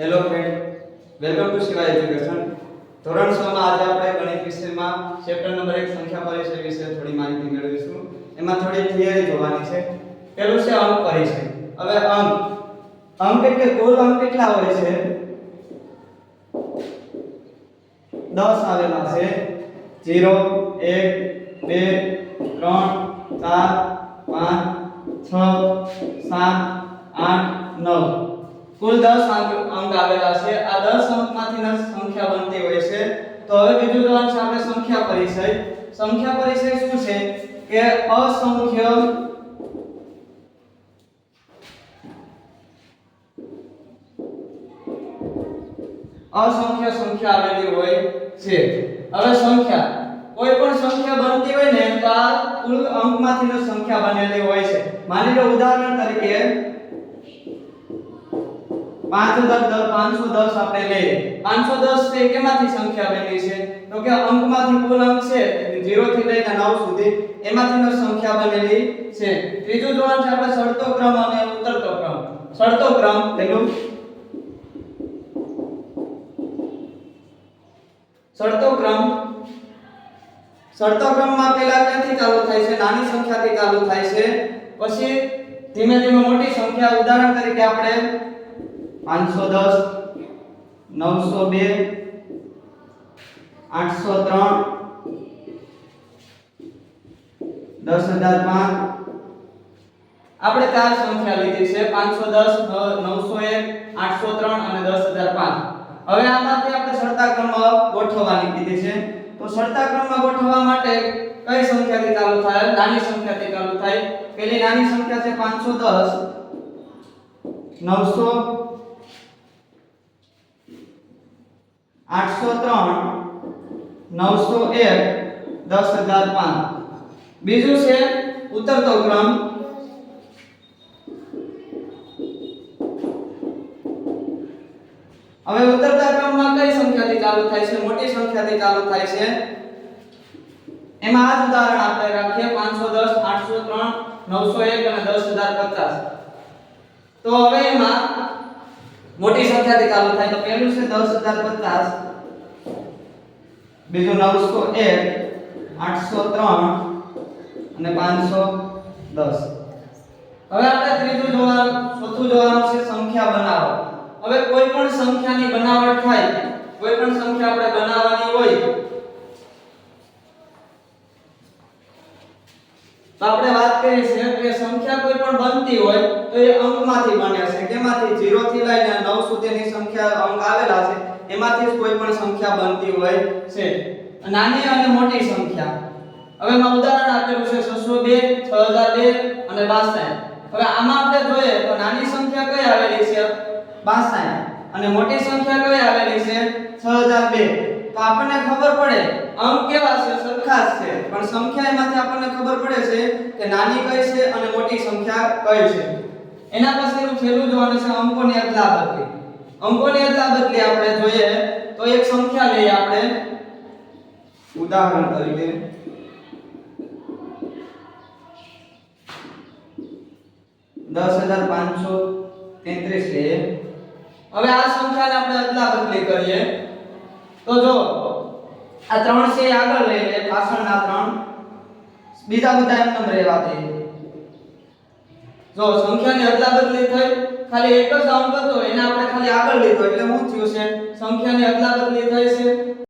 Hello friend welcome to Shiva education ધોરણ 6 માં આજે આપણે ગણિત વિષયમાં ચેપ્ટર નંબર 1 સંખ્યા પરિચય વિશે થોડી માહિતી મેળવીશું. એમાં થોડી થિયરી જોવાની છે. પહેલું છે અંક પરિચય. હવે અંક. અંક એટલે કુલ અંક કેટલા હોય છે? 10 આવેલા છે. 0 1 2 3 4 5 6 7 8 9 કુલ 10 અંક આવેલા છે. આ 10 અંકમાંથી સંખ્યા બનતી હોય છે. તો હવે બીજો જોવાનું છે આપણે સંખ્યા પરિચય. સંખ્યા પરિચય શું છે? કે અસંખ્ય અસંખ્ય સંખ્યા આવેલી હોય છે. હવે સંખ્યા. કોઈ પણ સંખ્યા બનતી હોય ને, તો આ કુલ અંકમાંથી સંખ્યા બનેલી હોય છે. માની લો ઉદાહરણ તરીકે પાંચ દસ દસ, પાંચસો દસ આપણે લઈએ. પાંચસો દસ છે, કેમાંથી સંખ્યા બની છે? તો કે અંકમાંથી કુલ અંક છે 0 થી લઈને 9 સુધી એમાંથી નો સંખ્યા બનેલી છે. ત્રીજું જોવાનું છે આપણે ચડતો અને ઉતરતો ક્રમ. ક્રમ, પેલું? ચડતો ક્રમ. ચડતો ક્રમમાં ક્યાંથી ચાલુ થાય છે? નાની સંખ્યાથી ચાલુ થાય છે. પછી ધીમે ધીમે મોટી સંખ્યા, ઉદાહરણ તરીકે આપણે 510 902 803 10005 આપણે ચાર સંખ્યા લીધી છે 510 901 803 અને 10005 હવે આમાંથી આપણે સરતા ક્રમમાં ગોઠવવાની કીધી છે. તો સરતા ક્રમમાં ગોઠવવા માટે કઈ સંખ્યાથી ચાલુ થાય? નાની સંખ્યાથી ચાલુ થાય. પેલી નાની સંખ્યા છે 510 900 803 901 10005 બીજું છે ઉતરતો ક્રમ. હવે ઉતરતા ક્રમમાં કઈ સંખ્યાથી ચાલુ થાય છે? મોટી સંખ્યાથી ચાલુ થાય છે. એમાં આ ઉદાહરણ આપણે રાખીએ. 510 803 901 અને 10050 તો હવે એમાં મોટી સંખ્યાથી ચાલુ થાય. તો પહેલું છે 10050 બીજું 901 803 અને 510 હવે આપણે ત્રીજું જોવાનું, ચોથું જોવાનું છે સંખ્યા બનાવો. હવે કોઈ પણ સંખ્યાની બનાવટ થાય, કોઈ પણ સંખ્યા આપણે બનાવવાની હોય, તો આપણે વાત કરીએ છીએ કે સંખ્યા કોઈ પણ બનતી હોય તો એ અંકમાંથી બને છે. કેમાંથી 0 થી લઈને 9 સુધીની સંખ્યા અંક આવેલા છે. એમાંથી જ કોઈ પણ સંખ્યા બનતી હોય છે. નાની અને મોટી સંખ્યા. હવે મેં ઉદાહરણ આપેલું છે 602 6002 અને 62 હવે આમાં આપણે જોઈએ તો નાની સંખ્યા કઈ આવેલી છે? 62 અને મોટી સંખ્યા કઈ આવેલી છે? 6002 તો આપણને ખબર પડે, અંક કેવા છે? સરખા છે. પણ સંખ્યા એમાંથી આપણને ખબર પડે છે કે નાની કઈ છે અને મોટી સંખ્યા કઈ છે. એના પછીનું છેલ્લું જોવાનું છે, અંકોની અદલા બદલી અંકોની અદલા બદલી આપણે જોઈએ તો એક સંખ્યા લઈએ આપણે. ઉદાહરણ તરીકે, દસ હજાર પાંચસો તેત્રીસ લઈએ. હવે આ સંખ્યાને આપણે અદલા બદલી કરીએ. તો જો, આ ત્રણ છે આગળ લઈ લે પાછળના ત્રણ. બીજા બધા એમ રહેવા દે જો સંખ્યાની અદલા બદલી થઈ, ખાલી એક જ અંક હતો, એને આપણે ખાલી આગળ લીધો. એટલે શું થયું છે? સંખ્યાની અદલા બદલી થઈ છે.